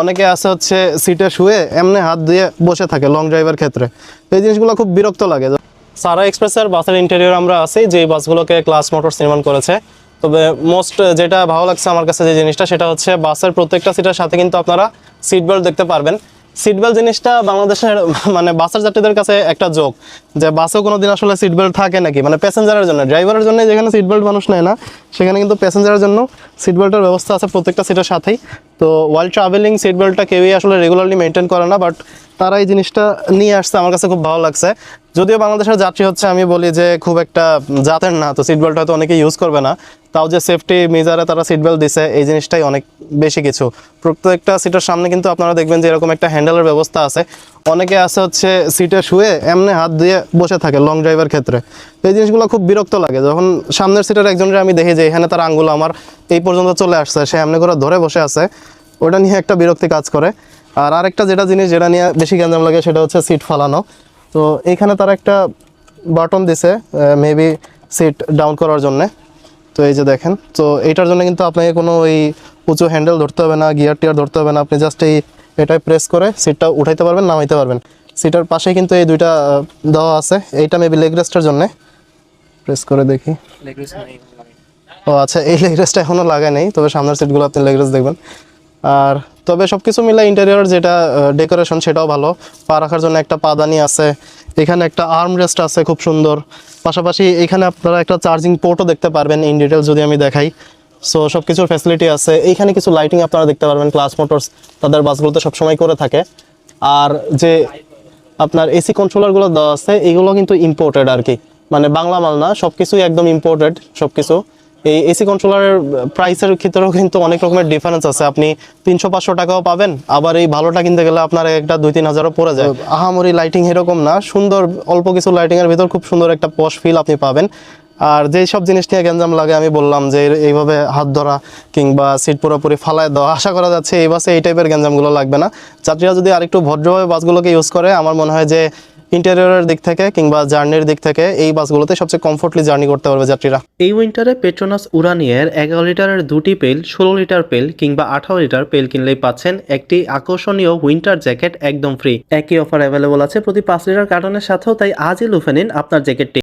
অনেকে আছে হচ্ছে সিটে শুয়ে এমনি হাত দিয়ে বসে থাকে লং ড্রাইভের ক্ষেত্রে। এই জিনিসগুলো খুব বিরক্ত লাগে। সারা এক্সপ্রেসের বাসের ইন্টেরিয়র আমরা আছি যে বাসগুলোকে ক্লাস মোটরস নির্মাণ করেছে। তবে মোস্ট যেটা ভালো লাগছে আমার কাছে যে জিনিসটা, সেটা হচ্ছে বাসের প্রত্যেকটা সিটের সাথে কিন্তু আপনারা সিট বেল্ট দেখতে পারবেন। সিট বেল্ট জিনিসটা বাংলাদেশের মানে বাসের যাত্রীদের কাছে একটা যোগ যে বাসেও কোনো দিন আসলে সিট বেল্ট থাকে নাকি? মানে প্যাসেঞ্জারের জন্য ড্রাইভারের জন্য যেখানে সিট বেল্ট মানুষ নেয় না সেখানে কিন্তু প্যাসেঞ্জারের জন্য সিট বেল্টের ব্যবস্থা আছে প্রত্যেকটা সিটের সাথেই। তো ওয়াইল ট্রাভেলিং সিট বেল্টটা কেউই আসলে রেগুলারলি মেনটেন করে না বাট তারা এই জিনিসটা নিয়ে আসছে, আমার কাছে খুব ভালো লাগছে। যদিও বাংলাদেশের যাত্রী হচ্ছে, আমি বলি যে খুব একটা জাতের না, তো সিট বেল্ট হয়তো অনেকে ইউজ করবে না। তাও যে সেফটি মেজারে তারা সিট বেল্ট দিছে, এই জিনিসটাই অনেক বেশি কিছু। প্রত্যেকটা সিটের সামনে কিন্তু আপনারা দেখবেন যে এরকম একটা হ্যান্ডেলের ব্যবস্থা আছে। অনেকে আছে হচ্ছে সিটে শুয়ে এমনি হাত দিয়ে বসে থাকে লং ড্রাইভের ক্ষেত্রে। এই জিনিসগুলো খুব বিরক্ত লাগে। যখন সামনের সিটের একজনের আমি দেখি যে এখানে তার আঙ্গুল আমার এই পর্যন্ত চলে আসছে, সে এমনি করে ধরে বসে আছে, ওটা নিয়ে একটা বিরক্তি কাজ করে। আর আরেকটা যেটা জিনিস যেটা নিয়ে বেশি গ্যাঞ্জাম লাগে সেটা হচ্ছে সিট ফালানো। তো এইখানে তারা একটা বাটন দিছে মেবি সিট ডাউন করার জন্যে। তো এই যে দেখেন, তো এইটার জন্য কিন্তু আপনাকে কোনো ওই উঁচু হ্যান্ডেল ধরতে হবে না গিয়ার টিয়ার ধরতে হবে না, আপনি জাস্ট এই এটাই প্রেস করে সিটটা উঠাইতে পারবেন, নামাইতে পারবেন। সিটার পাশে কিন্তু এই দুইটা দেওয়া আছে, এইটা মেবি লেগ রেস্টের জন্যে। প্রেস করে দেখি। ও আচ্ছা এই লেগ রেস্টটা এখনও লাগায় নেই তবে সামনের সিটগুলো আপনি লেগ রেস্ট দেখবেন। আর তবে সব কিছু মিলে ইন্টেরিয়র যেটা ডেকোরেশন সেটাও ভালো। পা রাখার জন্য একটা পাদানি আছে এখানে একটা আর্ম রেস্ট আছে খুব সুন্দর। পাশাপাশি এখানে আপনারা একটা চার্জিং পোর্টও দেখতে পারবেন ইন ডিটেল যদি আমি দেখাই। সো সব কিছুর ফ্যাসিলিটি আছে। এইখানে কিছু লাইটিং আপনারা দেখতে পারবেন ক্লাস মোটরস তাদের বাসগুলোতে সবসময় করে থাকে। আর যে আপনার এসি কন্ট্রোলারগুলো দেওয়া আছে এগুলো কিন্তু ইম্পোর্টেড আর কি। মানে বাংলা মাল না সব কিছুই একদম ইম্পোর্টেড সব কিছু এই এসি কন্ট্রোলারের প্রাইসের ক্ষেত্রেও কিন্তু অনেক রকমের ডিফারেন্স আছে। আপনি তিনশো পাঁচশো টাকাও পাবেন আবার এই ভালোটা কিনতে গেলে আপনার একটা দুই তিন হাজারও পড়ে যায়। আহামরি লাইটিং এরকম না সুন্দর অল্প কিছু লাইটিং এর ভিতর খুব সুন্দর একটা পশ ফিল আপনি পাবেন। আর যেই সব জিনিস নিয়ে গ্যাঞ্জাম লাগে আমি বললাম যে এইভাবে হাত ধরা কিংবা সিট পুরোপুরি ফালায় দেওয়া আশা করা যাচ্ছে এই বাসে এই টাইপের গ্যাঞ্জামগুলো লাগবে না। যাত্রীরা যদি আরেকটু ভদ্রভাবে বাসগুলোকে ইউজ করে আমার মনে হয় যে ইন্টেরিয়রের দিক থেকে কিংবা জার্নির দিক থেকে এই বাসগুলোতে সবচেয়ে কমফোর্টলি জার্নি করতে পারবে যাত্রীরা। এই উইন্টারে পেট্রোনাস উরানিয়ের এগারো লিটারের দুটি পেল, ষোলো লিটার পেল কিংবা আঠারো লিটার পেল কিনলেই পাচ্ছেন একটি আকর্ষণীয় উইন্টার জ্যাকেট একদম ফ্রি একই অফার অ্যাভেলেবল আছে প্রতি পাঁচ লিটার কার্টনের সাথেও, তাই আজই লুফে নিন আপনার জ্যাকেটটি